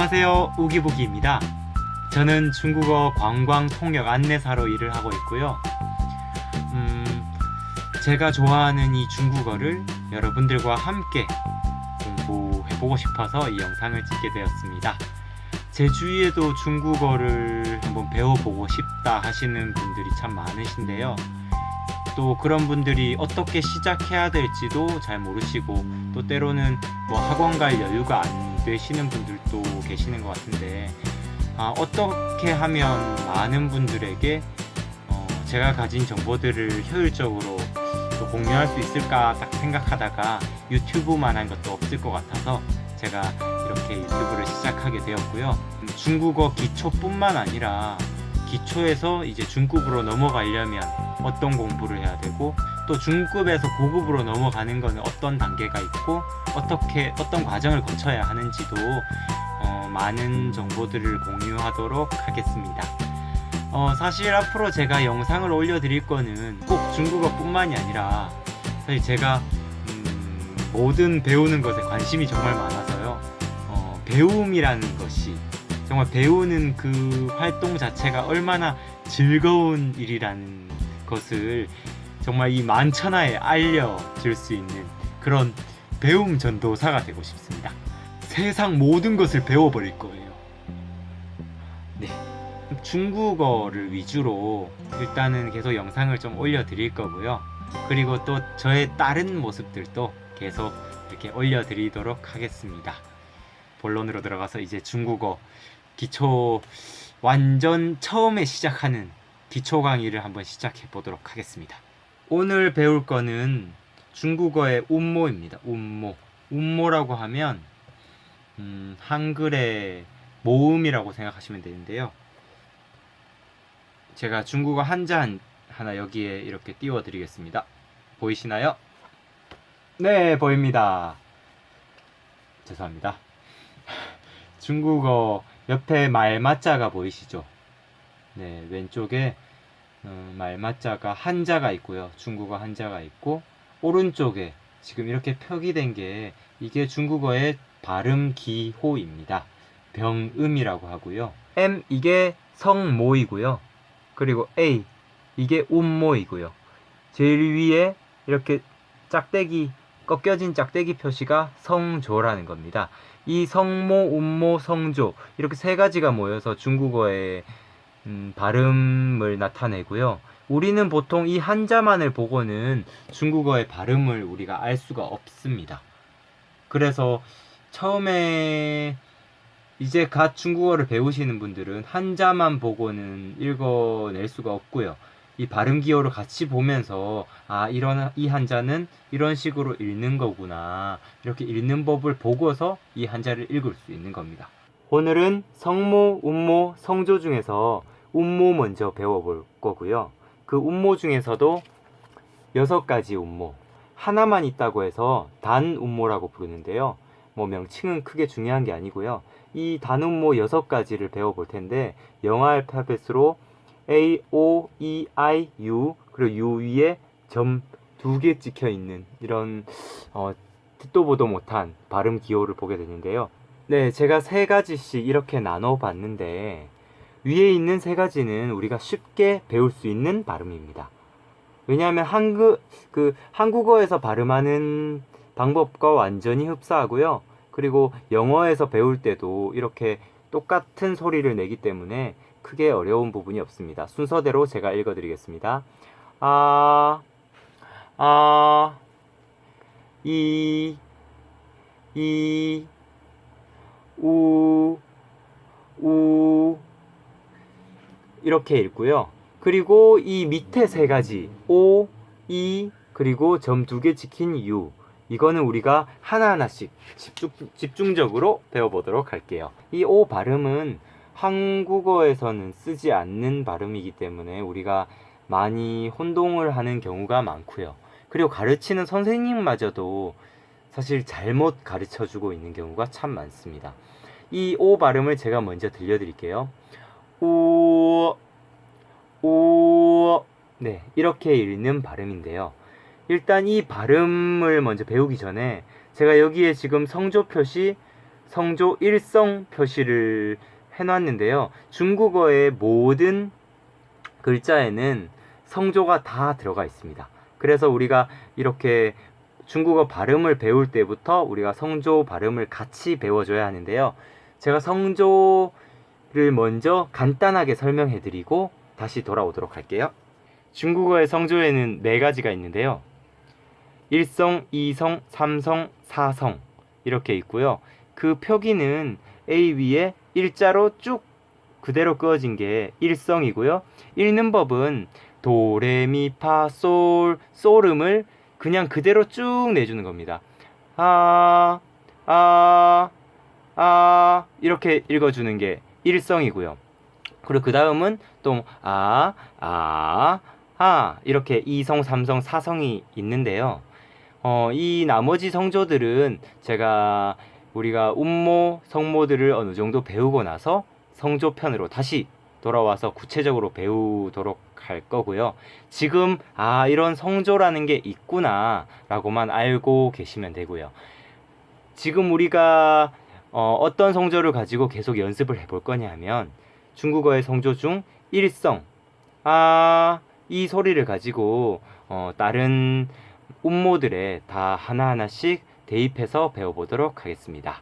안녕하세요. 우기보기입니다. 저는 중국어 관광 통역 안내사로 일을 하고 있고요. 음, 제가 좋아하는 이 중국어를 여러분들과 함께 공부해보고 싶어서 이 영상을 찍게 되었습니다. 제 주위에도 중국어를 한번 배워보고 싶다 하시는 분들이 참 많으신데요. 또 그런 분들이 어떻게 시작해야 될지도 잘 모르시고 또 때로는 뭐 학원 갈 여유가 안 되시는 분들도 계시는 것 같은데 아, 어떻게 하면 많은 분들에게 어, 제가 가진 정보들을 효율적으로 또 공유할 수 있을까 딱 생각하다가 유튜브만한 것도 없을 것 같아서 제가 이렇게 유튜브를 시작하게 되었고요. 음, 중국어 기초뿐만 아니라 기초에서 이제 중급으로 넘어가려면 어떤 공부를 해야 되고 또 중급에서 고급으로 넘어가는 거는 어떤 단계가 있고 어떻게 어떤 과정을 거쳐야 하는지도 어, 많은 정보들을 공유하도록 하겠습니다. 어, 사실 앞으로 제가 영상을 올려드릴 거는 꼭 중국어뿐만이 아니라 사실 제가 음, 모든 배우는 것에 관심이 정말 많아서요. 어, 배움이라는 것이 정말 배우는 그 활동 자체가 얼마나 즐거운 일이라는 것을 정말 이 만천하에 알려줄 수 있는 그런 배움 전도사가 되고 싶습니다. 세상 모든 것을 배워버릴 거예요. 네. 중국어를 위주로 일단은 계속 영상을 좀 올려드릴 거고요. 그리고 또 저의 다른 모습들도 계속 이렇게 올려드리도록 하겠습니다. 본론으로 들어가서 이제 중국어 기초 완전 처음에 시작하는 기초 강의를 한번 시작해 보도록 하겠습니다. 오늘 배울 거는 중국어의 운모입니다. 운모. 운모라고 하면 음, 한글의 모음이라고 생각하시면 되는데요. 제가 중국어 한자 한- 하나 여기에 이렇게 띄워 드리겠습니다. 보이시나요? 네, 보입니다. 죄송합니다. 중국어 옆에 말맞자가 보이시죠? 네, 왼쪽에 어, 말맞자가 한자가 있고요. 중국어 한자가 있고 오른쪽에 지금 이렇게 표기된 게 이게 중국어의 발음 기호입니다. 병음이라고 하고요. M 이게 성모이고요. 그리고 A 이게 운모이고요. 제일 위에 이렇게 짝대기 꺾여진 짝대기 표시가 성조라는 겁니다. 이 성모, 운모, 성조 이렇게 세 가지가 모여서 중국어의 음, 발음을 나타내고요. 우리는 보통 이 한자만을 보고는 중국어의 발음을 우리가 알 수가 없습니다. 그래서 처음에 이제 갓 중국어를 배우시는 분들은 한자만 보고는 읽어낼 수가 없고요. 이 발음 기호를 같이 보면서 아 이런 이 한자는 이런 식으로 읽는 거구나 이렇게 읽는 법을 보고서 이 한자를 읽을 수 있는 겁니다. 오늘은 성모, 운모, 성조 중에서 운모 먼저 배워볼 거고요. 그 운모 중에서도 여섯 가지 운모 하나만 있다고 해서 단 운모라고 부르는데요. 뭐 명칭은 크게 중요한 게 아니고요. 이 단운모 여섯 가지를 배워볼 텐데 영어 알파벳으로 A, O, E, I, U 그리고 U 위에 점 두 개 찍혀 있는 이런 어, 듣도 보도 못한 발음 기호를 보게 되는데요. 네, 제가 세 가지씩 이렇게 나눠 봤는데 위에 있는 세 가지는 우리가 쉽게 배울 수 있는 발음입니다. 왜냐하면 한국 그 한국어에서 발음하는 방법과 완전히 흡사하고요. 그리고 영어에서 배울 때도 이렇게 똑같은 소리를 내기 때문에 크게 어려운 부분이 없습니다. 순서대로 제가 읽어드리겠습니다. 아, 아, 이, 이, 우, 우, 이렇게 읽고요. 그리고 이 밑에 세 가지, 오, 이, 그리고 점 두 개 찍힌 유. 이거는 우리가 하나하나씩 집중, 집중적으로 배워보도록 할게요. 이오 발음은 한국어에서는 쓰지 않는 발음이기 때문에 우리가 많이 혼동을 하는 경우가 많고요. 그리고 가르치는 선생님마저도 사실 잘못 가르쳐 주고 있는 경우가 참 많습니다. 이오 발음을 제가 먼저 들려드릴게요. 오, 오, 네, 이렇게 읽는 발음인데요. 일단 이 발음을 먼저 배우기 전에 제가 여기에 지금 성조 표시 성조 일성 표시를 해놨는데요. 중국어의 모든 글자에는 성조가 다 들어가 있습니다. 그래서 우리가 이렇게 중국어 발음을 배울 때부터 우리가 성조 발음을 같이 배워줘야 하는데요. 제가 성조 를 먼저 간단하게 설명해 드리고 다시 돌아오도록 할게요. 중국어의 성조에는 네 가지가 있는데요. 1성, 2성, 3성, 4성 이렇게 있고요. 그 표기는 A 위에 일자로 쭉 그대로 그어진 게 1성이고요. 읽는 법은 도, 레, 미, 파, 솔, 솔음을 그냥 그대로 쭉 내주는 겁니다. 아, 아, 아 이렇게 읽어주는 게 1성이고요. 그리고 그 다음은 또 아, 아, 아 이렇게 2성, 3성, 4성이 있는데요. 어, 이 나머지 성조들은 제가 우리가 음모, 성모들을 어느 정도 배우고 나서 성조편으로 다시 돌아와서 구체적으로 배우도록 할 거고요. 지금 아 이런 성조라는 게 있구나라고만 알고 계시면 되고요. 지금 우리가 어, 어떤 성조를 가지고 계속 연습을 해볼 거냐면 중국어의 성조 중 일성 아 이 소리를 가지고 어, 다른 음모들에 다 하나하나씩 대입해서 배워보도록 하겠습니다.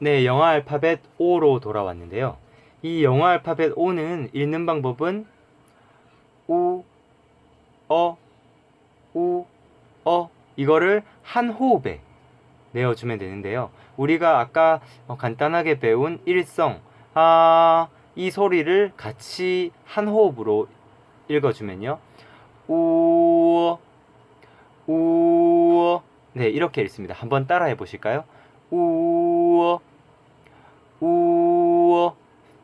네, 영어 알파벳 O로 돌아왔는데요. 이 영어 알파벳 O는 읽는 방법은 우, 어, 우, 어 이거를 한 호흡에 내어주면 되는데요. 우리가 아까 어, 간단하게 배운 일성 아, 이 소리를 같이 한 호흡으로 읽어주면요. 우, 우, 네, 이렇게 읽습니다. 한번 따라해 보실까요? 우, 우,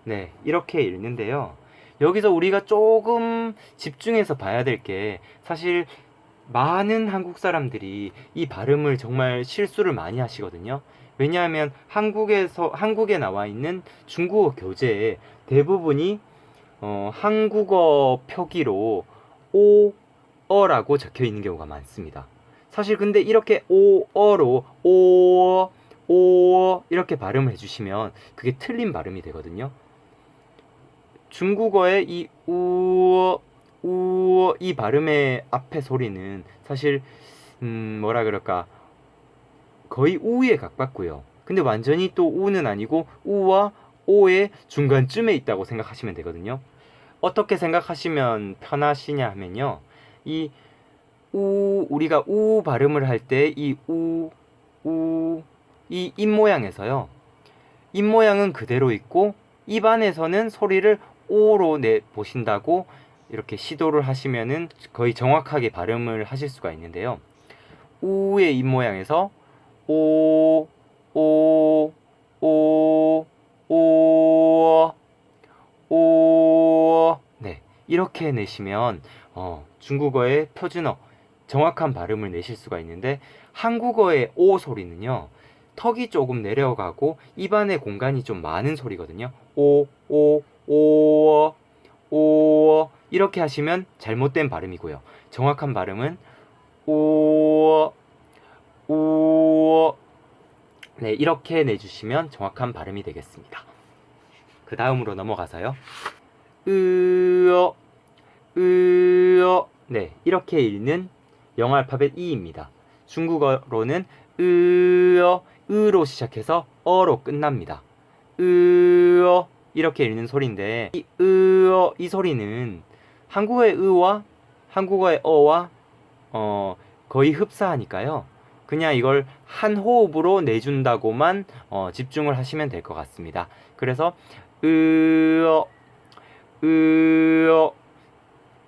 네, 이렇게 읽는데요. 여기서 우리가 조금 집중해서 봐야 될 게 사실 많은 한국 사람들이 이 발음을 정말 실수를 많이 하시거든요. 왜냐하면 한국에서 한국에 나와 있는 중국어 교재에 대부분이 어, 한국어 표기로 오, 어라고 적혀 있는 경우가 많습니다. 사실 근데 이렇게 오, 어로 오, 오 이렇게 발음을 해주시면 그게 틀린 발음이 되거든요. 중국어의 이 우, 우, 이 발음의 앞에 소리는 사실 음, 뭐라 그럴까 거의 우에 가깝고요. 근데 완전히 또 우는 아니고 우와 오의 중간쯤에 있다고 생각하시면 되거든요. 어떻게 생각하시면 편하시냐 하면요. 이 우, 우리가 우 발음을 할 때 이 우, 우, 이 입 모양에서요. 입 모양은 그대로 있고 입 안에서는 소리를 오로 내 보신다고 이렇게 시도를 하시면은 거의 정확하게 발음을 하실 수가 있는데요. 우의 입 모양에서 오, 오, 오, 오, 오, 네 이렇게 내시면 어, 중국어의 표준어 정확한 발음을 내실 수가 있는데 한국어의 오 소리는요 턱이 조금 내려가고 입안의 공간이 좀 많은 소리거든요. 오, 오, 오, 오 이렇게 하시면 잘못된 발음이고요. 정확한 발음은 오, 오, 네 이렇게 내주시면 정확한 발음이 되겠습니다. 그 다음으로 넘어가서요. 으어, 으어, 네 이렇게 읽는 영어 알파벳 E입니다. 중국어로는 으어, 으로 시작해서 어로 끝납니다. 으어 이렇게 읽는 소리인데 이 으어 이 소리는 한국어의 으와 한국어의 어와 어 거의 흡사하니까요. 그냥 이걸 한 호흡으로 내준다고만 어, 집중을 하시면 될 것 같습니다. 그래서 으어 으어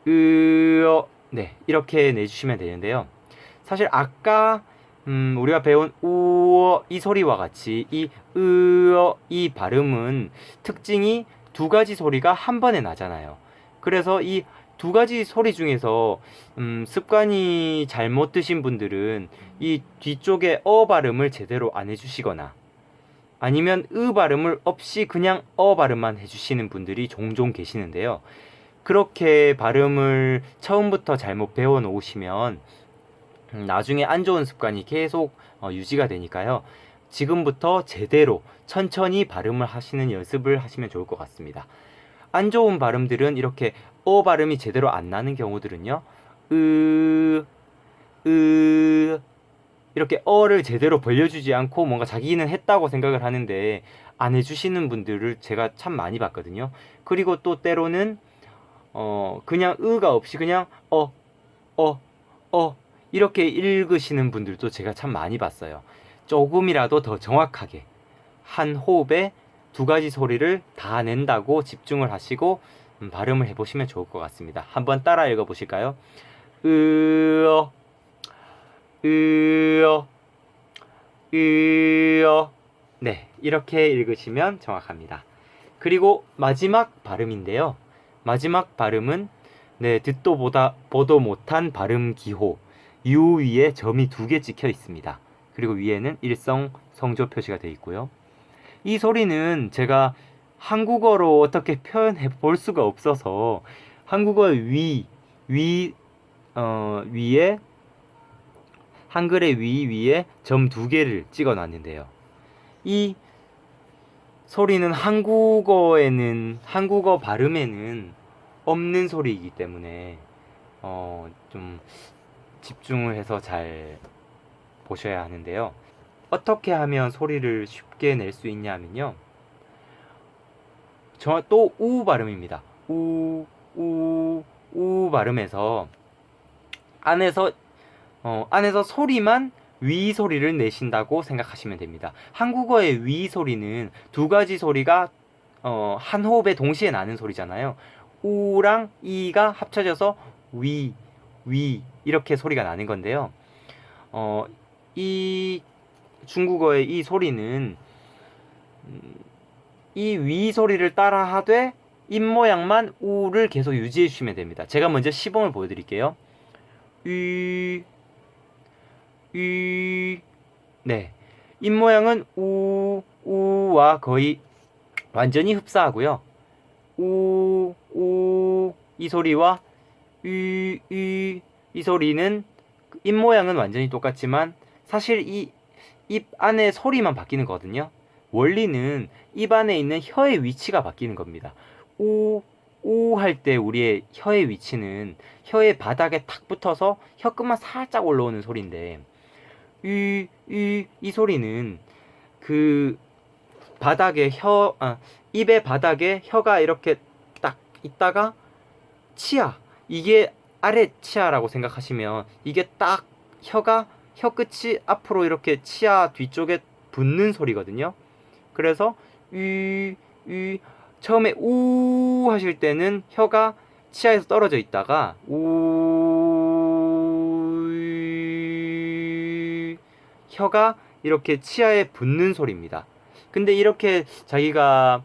으어 네 이렇게 내주시면 되는데요. 사실 아까 음, 우리가 배운 우어 이 소리와 같이 이 으어 이 발음은 특징이 두 가지 소리가 한 번에 나잖아요. 그래서 이 두 가지 소리 중에서 음, 습관이 잘못 드신 분들은 이 뒤쪽에 어 발음을 제대로 안 해주시거나 아니면 으 발음을 없이 그냥 어 발음만 해주시는 분들이 종종 계시는데요. 그렇게 발음을 처음부터 잘못 배워 놓으시면 음, 나중에 안 좋은 습관이 계속 어, 유지가 되니까요. 지금부터 제대로 천천히 발음을 하시는 연습을 하시면 좋을 것 같습니다. 안 좋은 발음들은 이렇게 어 발음이 제대로 안 나는 경우들은요. 으, 으, 이렇게 어를 제대로 벌려주지 않고 뭔가 자기는 했다고 생각을 하는데 안 해주시는 분들을 제가 참 많이 봤거든요. 그리고 또 때로는 어 그냥 으가 없이 그냥 어, 어, 어 이렇게 읽으시는 분들도 제가 참 많이 봤어요. 조금이라도 더 정확하게 한 호흡에 두 가지 소리를 다 낸다고 집중을 하시고 음, 발음을 해보시면 좋을 것 같습니다. 한번 따라 읽어보실까요? 으어, 으어, 으어. 네, 이렇게 읽으시면 정확합니다. 그리고 마지막 발음인데요. 마지막 발음은 네, 듣도 보다 보도 못한 발음 기호 유 위에 점이 두 개 찍혀 있습니다. 그리고 위에는 일성 성조 표시가 되어 있고요. 이 소리는 제가 한국어로 어떻게 표현해 볼 수가 없어서 한국어 위, 위, 어, 위에 한글의 위 위에 점 두 개를 찍어 놨는데요. 이 소리는 한국어에는 한국어 발음에는 없는 소리이기 때문에 어, 좀 집중을 해서 잘 보셔야 하는데요. 어떻게 하면 소리를 쉽게 낼 수 있냐면요. 저 또 우 발음입니다. 우, 우, 우 발음에서 안에서 어, 안에서 소리만 위 소리를 내신다고 생각하시면 됩니다. 한국어의 위 소리는 두 가지 소리가 어, 한 호흡에 동시에 나는 소리잖아요. 우랑 이가 합쳐져서 위, 위 이렇게 소리가 나는 건데요. 어, 이 중국어의 이 소리는 음, 이위 소리를 따라 하되 입 모양만 우를 계속 유지해 주시면 됩니다. 제가 먼저 시범을 보여드릴게요. 위, 위, 네. 입 모양은 우, 우와 거의 완전히 흡사하고요. 우, 우, 이 소리와 위, 위, 이 소리는 입 모양은 완전히 똑같지만 사실 이 입 안에 소리만 바뀌는 거거든요. 원리는 입 안에 있는 혀의 위치가 바뀌는 겁니다. 오, 오 할 때 우리의 혀의 위치는 혀의 바닥에 탁 붙어서 혀끝만 살짝 올라오는 소리인데 이, 이, 이 소리는 그 바닥에 혀, 아, 입의 바닥에 혀가 이렇게 딱 있다가 치아, 이게 아래 치아라고 생각하시면 이게 딱 혀가 혀 끝이 앞으로 이렇게 치아 뒤쪽에 붙는 소리거든요. 그래서 이, 이 처음에 우 하실 때는 혀가 치아에서 떨어져 있다가 우 이, 혀가 이렇게 치아에 붙는 소리입니다. 근데 이렇게 자기가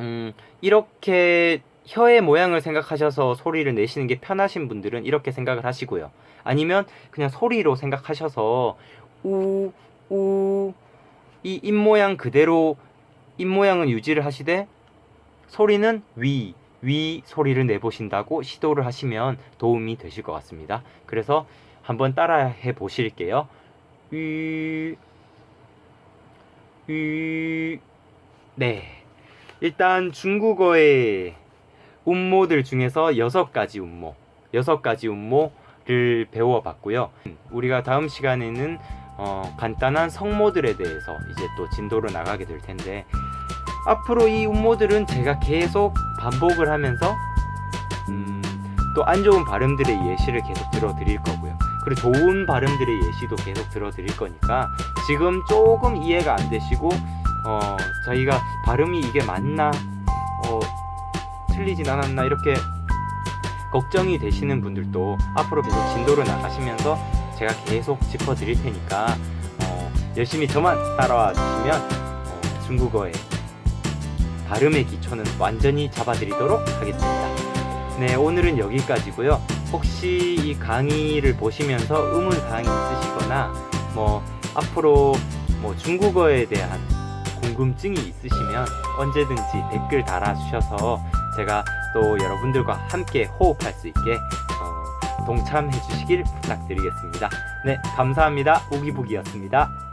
음, 이렇게 혀의 모양을 생각하셔서 소리를 내시는 게 편하신 분들은 이렇게 생각을 하시고요. 아니면 그냥 소리로 생각하셔서 우, 우, 이 입 모양 그대로 입 모양은 유지를 하시되 소리는 위, 위 소리를 내보신다고 시도를 하시면 도움이 되실 것 같습니다. 그래서 한번 따라 해 보실게요. 위, 위, 네. 일단 중국어의 음모들 중에서 여섯 가지 음모, 여섯 가지 음모를 배워봤고요. 우리가 다음 시간에는 어, 간단한 성모들에 대해서 이제 또 진도로 나가게 될 텐데 앞으로 이 음모들은 제가 계속 반복을 하면서 음, 또 안 좋은 발음들의 예시를 계속 들어드릴 거고요. 그리고 좋은 발음들의 예시도 계속 들어드릴 거니까 지금 조금 이해가 안 되시고 어, 저희가 발음이 이게 맞나 어, 틀리진 않았나 이렇게 걱정이 되시는 분들도 앞으로 계속 진도를 나가시면서 제가 계속 짚어 드릴 테니까 어, 열심히 저만 따라와 주시면 어, 중국어의 발음의 기초는 완전히 잡아 드리도록 하겠습니다. 네, 오늘은 여기까지고요. 혹시 이 강의를 보시면서 의문 사항이 있으시거나 뭐 앞으로 뭐 중국어에 대한 궁금증이 있으시면 언제든지 댓글 달아주셔서 제가 또 여러분들과 함께 호흡할 수 있게 어, 동참해 주시길 부탁드리겠습니다. 네, 감사합니다. 우기북이었습니다.